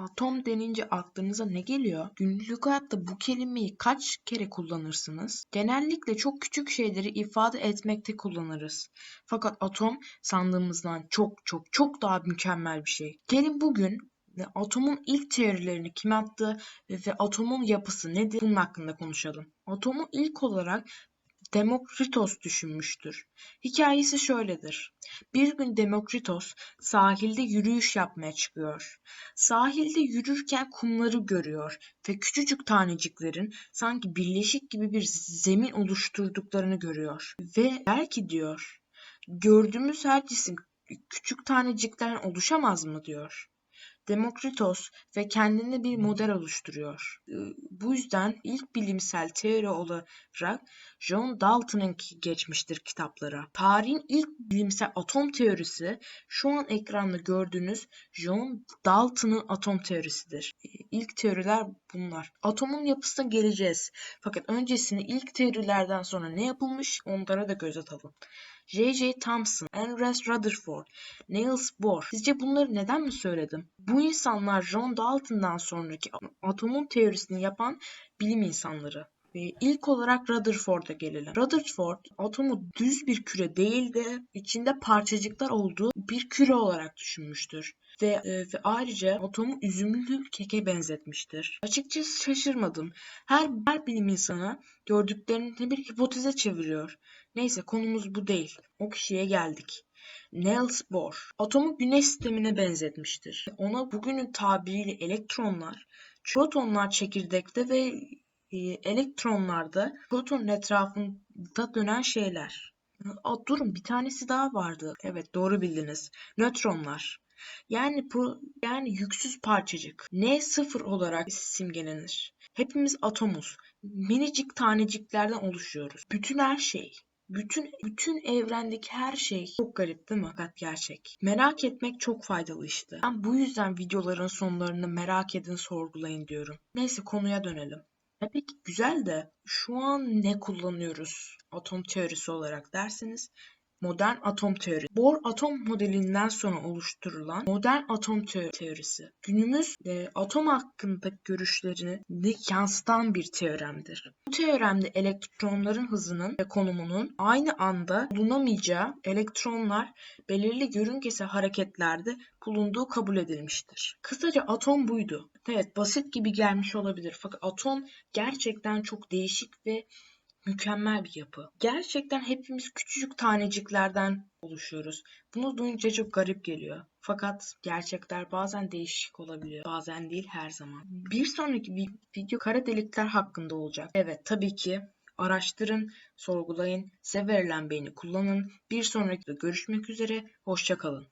Atom denince aklınıza ne geliyor? Günlük hayatta bu kelimeyi kaç kere kullanırsınız? Genellikle çok küçük şeyleri ifade etmekte kullanırız. Fakat atom sandığımızdan çok çok çok daha mükemmel bir şey. Gelin bugün ve atomun ilk teorilerini kim attı ve atomun yapısı nedir bunun hakkında konuşalım. Atomu ilk olarak Demokritos düşünmüştür. Hikayesi şöyledir. Bir gün Demokritos sahilde yürüyüş yapmaya çıkıyor. Sahilde yürürken kumları görüyor ve küçücük taneciklerin sanki birleşik gibi bir zemin oluşturduklarını görüyor. Ve belki diyor, gördüğümüz her cisim küçük taneciklerden oluşamaz mı diyor. Demokritos ve kendine bir model oluşturuyor. Ee, Bu yüzden ilk bilimsel teori olarak John Dalton'ınki geçmiştir kitaplara. Tarihin ilk bilimsel atom teorisi şu an ekranda gördüğünüz John Dalton'ın atom teorisidir. İlk teoriler bunlar. Atomun yapısına geleceğiz. Fakat öncesinde ilk teorilerden sonra ne yapılmış onlara da göz atalım. J.J. Thomson, Andreas Rutherford, Niels Bohr. Sizce bunları neden mi söyledim? Bu insanlar John Dalton'dan sonraki atomun teorisini yapan bilim insanları. Ve ilk olarak Rutherford'a gelelim. Rutherford atomu düz bir küre değil de içinde parçacıklar olduğu bir küre olarak düşünmüştür. Ve, e, ve ayrıca atomu üzümlü keke benzetmiştir. Açıkçası şaşırmadım. Her, her bilim insanı gördüklerini bir hipoteze çeviriyor. Neyse konumuz bu değil. O kişiye geldik. Niels Bohr atomu güneş sistemine benzetmiştir. Ona bugünün tabiriyle elektronlar, protonlar çekirdekte ve e, elektronlarda protonun etrafında dönen şeyler. Aa, durun bir tanesi daha vardı. Evet doğru bildiniz. Nötronlar. Yani pro, yani yüksüz parçacık. N sıfır olarak simgelenir. Hepimiz atomuz. Minicik taneciklerden oluşuyoruz. Bütün her şey bütün bütün evrendeki her şey çok garip değil mi? Fakat gerçek. Merak etmek çok faydalı işte. Ben bu yüzden videoların sonlarını merak edin, sorgulayın diyorum. Neyse konuya dönelim. E peki güzel de şu an ne kullanıyoruz atom teorisi olarak derseniz modern atom teorisi. Bohr atom modelinden sonra oluşturulan modern atom teorisi. Günümüz e, atom hakkındaki görüşlerini yansıtan bir teoremdir. Bu teoremde elektronların hızının ve konumunun aynı anda bulunamayacağı elektronlar belirli yörüngesel hareketlerde bulunduğu kabul edilmiştir. Kısaca atom buydu. Evet basit gibi gelmiş olabilir fakat atom gerçekten çok değişik ve mükemmel bir yapı. Gerçekten hepimiz küçücük taneciklerden oluşuyoruz. Bunu duyunca çok garip geliyor. Fakat gerçekler bazen değişik olabiliyor. Bazen değil her zaman. Bir sonraki vi- video kara delikler hakkında olacak. Evet tabii ki araştırın, sorgulayın, size beğeni kullanın. Bir sonraki görüşmek üzere. Hoşçakalın.